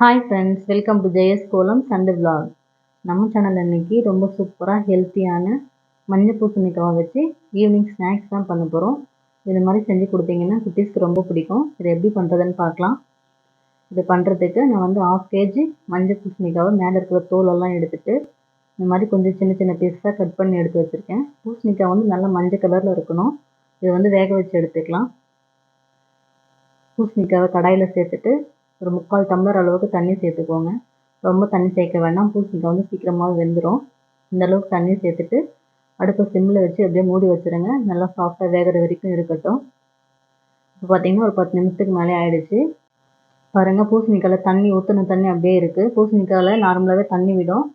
Hi friends welcome to Jaya's Kolam சண்டு vlog நம்ம channel இன்றைக்கி ரொம்ப சூப்பராக ஹெல்த்தியான மஞ்சள் பூசணிக்காவை வச்சு ஈவினிங் ஸ்நாக்ஸ் தான் பண்ண போகிறோம் இது மாதிரி செஞ்சு கொடுத்தீங்கன்னா குட்டீஸ்க்கு ரொம்ப பிடிக்கும். இதை எப்படி பண்ணுறதுன்னு பார்க்கலாம். இது பண்ணுறதுக்கு நான் வந்து ஆஃப் கேஜி மஞ்சள் பூசணிக்காவை மேலே இருக்கிற தோலெல்லாம் எடுத்துகிட்டு இந்த மாதிரி கொஞ்சம் சின்ன சின்ன பீஸாக கட் பண்ணி எடுத்து வச்சுருக்கேன். பூசணிக்காய் வந்து நல்லா மஞ்சள் கலரில் இருக்கணும். இது வந்து வேக வச்சு எடுத்துக்கலாம். பூசணிக்காவை கடாயில் சேர்த்துட்டு ஒரு முக்கால் டம்ளர் அளவுக்கு தண்ணி சேர்த்துக்கோங்க. ரொம்ப தண்ணி சேர்க்க வேண்டாம். பூசணிக்காய் வந்து சீக்கிரமாக வெந்துடும் இந்த அளவுக்கு தண்ணி சேர்த்துட்டு அடுப்பை சிம்மில் வச்சு அப்படியே மூடி வச்சுருங்க. நல்லா சாஃப்டாக வேகிற வரைக்கும் இருக்கட்டும். இப்போ பார்த்தீங்கன்னா ஒரு பத்து நிமிஷத்துக்கு மேலே ஆயிடுச்சு. பாருங்கள் பூசணிக்காயில் தண்ணி ஊற்றின தண்ணி அப்படியே இருக்குது பூசணிக்காயில் நார்மலாகவே தண்ணி விடும்.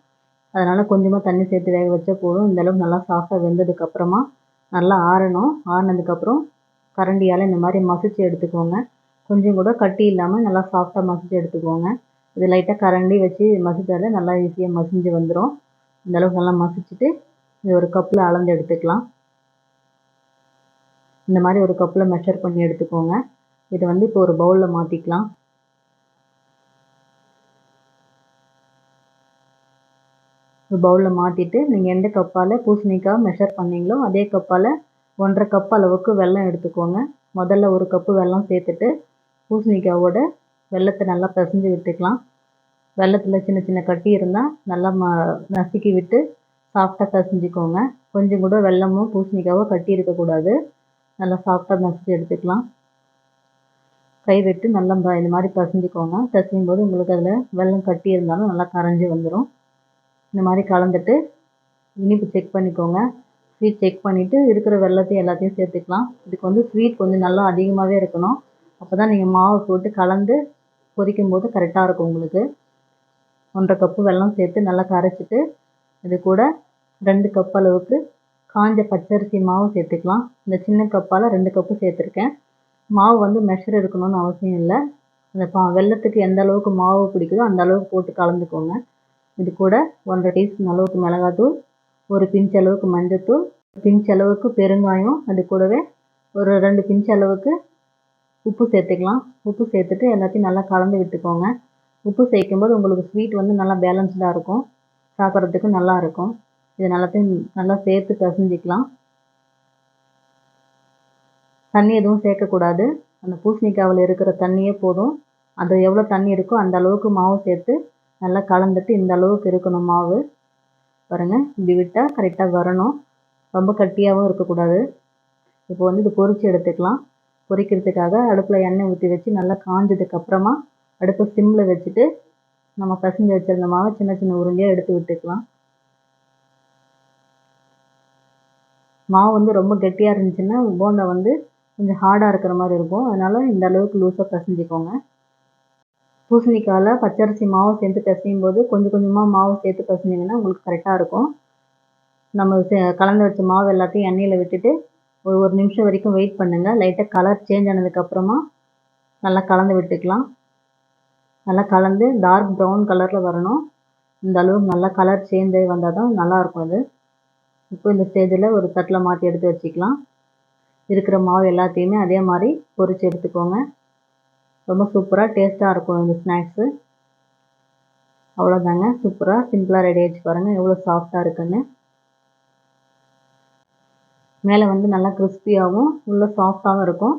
அதனால் கொஞ்சமாக தண்ணி சேர்த்து வேக வச்சா போதும். இந்தளவுக்கு நல்லா சாஃப்டாக வெந்ததுக்கப்புறமா நல்லா ஆறணும். ஆறினதுக்கப்புறம் கரண்டியால் இந்த மாதிரி மசிச்சு எடுத்துக்கோங்க. கொஞ்சம் கூட கட்டி இல்லாமல் நல்லா சாஃப்டாக மசிச்சு எடுத்துக்கோங்க. இது லைட்டாக கரண்டி வச்சு மசிச்சாலே நல்லா ஈஸியாக மசிஞ்சு வந்துடும் இந்தளவுக்கு நல்லா மசிச்சுட்டு இது ஒரு கப்பில் அளந்து எடுத்துக்கலாம். இந்த மாதிரி ஒரு கப்பில் மெஷர் பண்ணி எடுத்துக்கோங்க. இதை வந்து இப்போ ஒரு பவுலில் மாற்றிக்கலாம் ஒரு பவுலில் மாற்றிட்டு நீங்கள் எந்த கப்பால் பூசணிக்காய் மெஷர் பண்ணீங்களோ அதே கப்பால் ஒன்றரை கப் அளவுக்கு வெல்லம் எடுத்துக்கோங்க. முதல்ல ஒரு கப்பு வெல்லம் சேர்த்துட்டு பூசணிக்காவோட வெள்ளத்தை நல்லா பிசைஞ்சு விட்டுக்கலாம். வெள்ளத்தில் சின்ன சின்ன கட்டி இருந்தால் நல்லா ம நசுக்கி விட்டு சாஃப்டாக பிசைஞ்சிக்கோங்க. கொஞ்சம் கூட வெல்லமும் பூசணிக்காவோ கட்டி இருக்கக்கூடாது நல்லா சாஃப்டாக மசிச்சு எடுத்துக்கலாம். கை விட்டு நல்லா இந்த மாதிரி பசஞ்சிக்கோங்க. பசையும் போது உங்களுக்கு அதில் வெல்லம் கட்டி இருந்தாலும் நல்லா கரைஞ்சி வந்துடும் இந்த மாதிரி கலந்துட்டு இனிப்பு செக் பண்ணிக்கோங்க. ஸ்வீட் செக் பண்ணிவிட்டு இருக்கிற வெள்ளத்தையும் எல்லாத்தையும் சேர்த்துக்கலாம். இதுக்கு வந்து ஸ்வீட் கொஞ்சம் நல்லா அதிகமாகவே இருக்கணும். அப்போ தான் நீங்கள் மாவு போட்டு கலந்து பொரிக்கும் போது கரெக்டாக இருக்கும் உங்களுக்கு. ஒன்றரை கப்பு வெல்லம் சேர்த்து நல்லா கரைச்சிட்டு இது கூட ரெண்டு கப் அளவுக்கு காஞ்ச பச்சரிசி மாவு சேர்த்துக்கலாம். இந்த சின்ன கப்பால் ரெண்டு கப்பு சேர்த்துருக்கேன். மாவு வந்து மெஷர் இருக்கணும்னு அவசியம் இல்லை. அந்த பா வெள்ளத்துக்கு எந்த அளவுக்கு மாவு பிடிக்குதோ அந்த அளவுக்கு போட்டு கலந்துக்கோங்க. இது கூட ஒன்றரை டீஸ்பூன் அளவுக்கு மிளகாத்தூள் ஒரு பிஞ்ச் அளவுக்கு மஞ்சத்தூள் பிஞ்ச் அளவுக்கு பெருங்காயம் அது கூடவே ஒரு ரெண்டு பிஞ்ச் அளவுக்கு உப்பு சேர்த்துக்கலாம். உப்பு சேர்த்துட்டு எல்லாத்தையும் நல்லா கலந்து விட்டுக்கோங்க. உப்பு சேர்க்கும்போது உங்களுக்கு ஸ்வீட் வந்து நல்லா பேலன்ஸ்டாக இருக்கும். சாப்பிட்றதுக்கு நல்லா இருக்கும். இது எல்லாத்தையும் நல்லா சேர்த்து பிசைஞ்சிக்கலாம். தண்ணி எதுவும் சேர்க்கக்கூடாது. அந்த பூசணிக்காவில் இருக்கிற தண்ணியே போதும். அது எவ்வளோ தண்ணி இருக்கோ அந்த அளவுக்கு மாவு சேர்த்து நல்லா கலந்துட்டு இந்த அளவுக்கு இருக்கணும் மாவு. பாருங்கள் இப்படி விட்டால் கரெக்டாக வரணும். ரொம்ப கட்டியாகவும் இருக்கக்கூடாது. இப்போ வந்து இது பொரித்து எடுத்துக்கலாம். பொரிக்கிறதுக்காக அடுப்பில் எண்ணெய் ஊற்றி வச்சு நல்லா காஞ்சதுக்கப்புறமா அடுப்பை சிம்மில் வச்சுட்டு நம்ம பசங்க வச்சுருந்த மாவை சின்ன சின்ன உருண்டையாக எடுத்து விட்டுக்கலாம். மாவு வந்து ரொம்ப கெட்டியாக இருந்துச்சுன்னா போண்டா வந்து கொஞ்சம் ஹார்டாக இருக்கிற மாதிரி இருக்கும். அதனால் இந்த அளவுக்கு லூஸாக பசஞ்சிக்கோங்க. பூசணிக்காயில் பச்சரிசி மாவு சேர்த்து பிசையும் போது கொஞ்சம் கொஞ்சமாக மாவு சேர்த்து பிசைஞ்சிங்கன்னா உங்களுக்கு கரெக்டாக இருக்கும். நம்ம கலந்து வச்ச மாவு எல்லாத்தையும் எண்ணெயில் விட்டுட்டு ஒரு ஒரு நிமிஷம் வரைக்கும் வெயிட் பண்ணுங்கள் லைட்டாக கலர் சேஞ்ச் ஆனதுக்கப்புறமா நல்லா கலந்து விட்டுக்கலாம். நல்லா கலந்து டார்க் ப்ரௌன் கலரில் வரணும். இந்த அளவுக்கு நல்லா கலர் சேஞ்ச் ஆகி வந்தால் தான் நல்லாயிருக்கும் அது. இப்போ இந்த ஸ்டேஜில் ஒரு தட்டில் மாற்றி எடுத்து வச்சுக்கலாம். இருக்கிற மாவு எல்லாத்தையுமே அதே மாதிரி பொரித்து எடுத்துக்கோங்க. ரொம்ப சூப்பராக டேஸ்ட்டாக இருக்கும் இந்த ஸ்நாக்ஸு அவ்வளோதாங்க சூப்பராக சிம்பிளாக ரெடி ஆகிடுச்சு பாருங்கள் எவ்வளோ சாஃப்டாக இருக்குன்னு. மேலே வந்து நல்லா கிறிஸ்பியாகவும் உள்ளே சாஃப்டாகவும் இருக்கும்.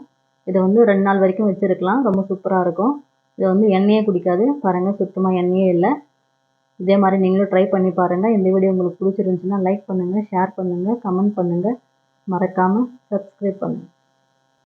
இதை வந்து ரெண்டு நாள் வரைக்கும் வச்சுருக்கலாம். ரொம்ப சூப்பராக இருக்கும். இதை வந்து எண்ணெயே குடிக்காது. பாருங்கள் சுத்தமாக எண்ணெயே இல்லை. இதே மாதிரி நீங்களும் ட்ரை பண்ணி பாருங்கள் இந்த வீடியோ உங்களுக்கு பிடிச்சிருந்துச்சுன்னா லைக் பண்ணுங்கள் ஷேர் பண்ணுங்கள் கமெண்ட் பண்ணுங்கள் மறக்காமல் சப்ஸ்கிரைப் பண்ணுங்கள்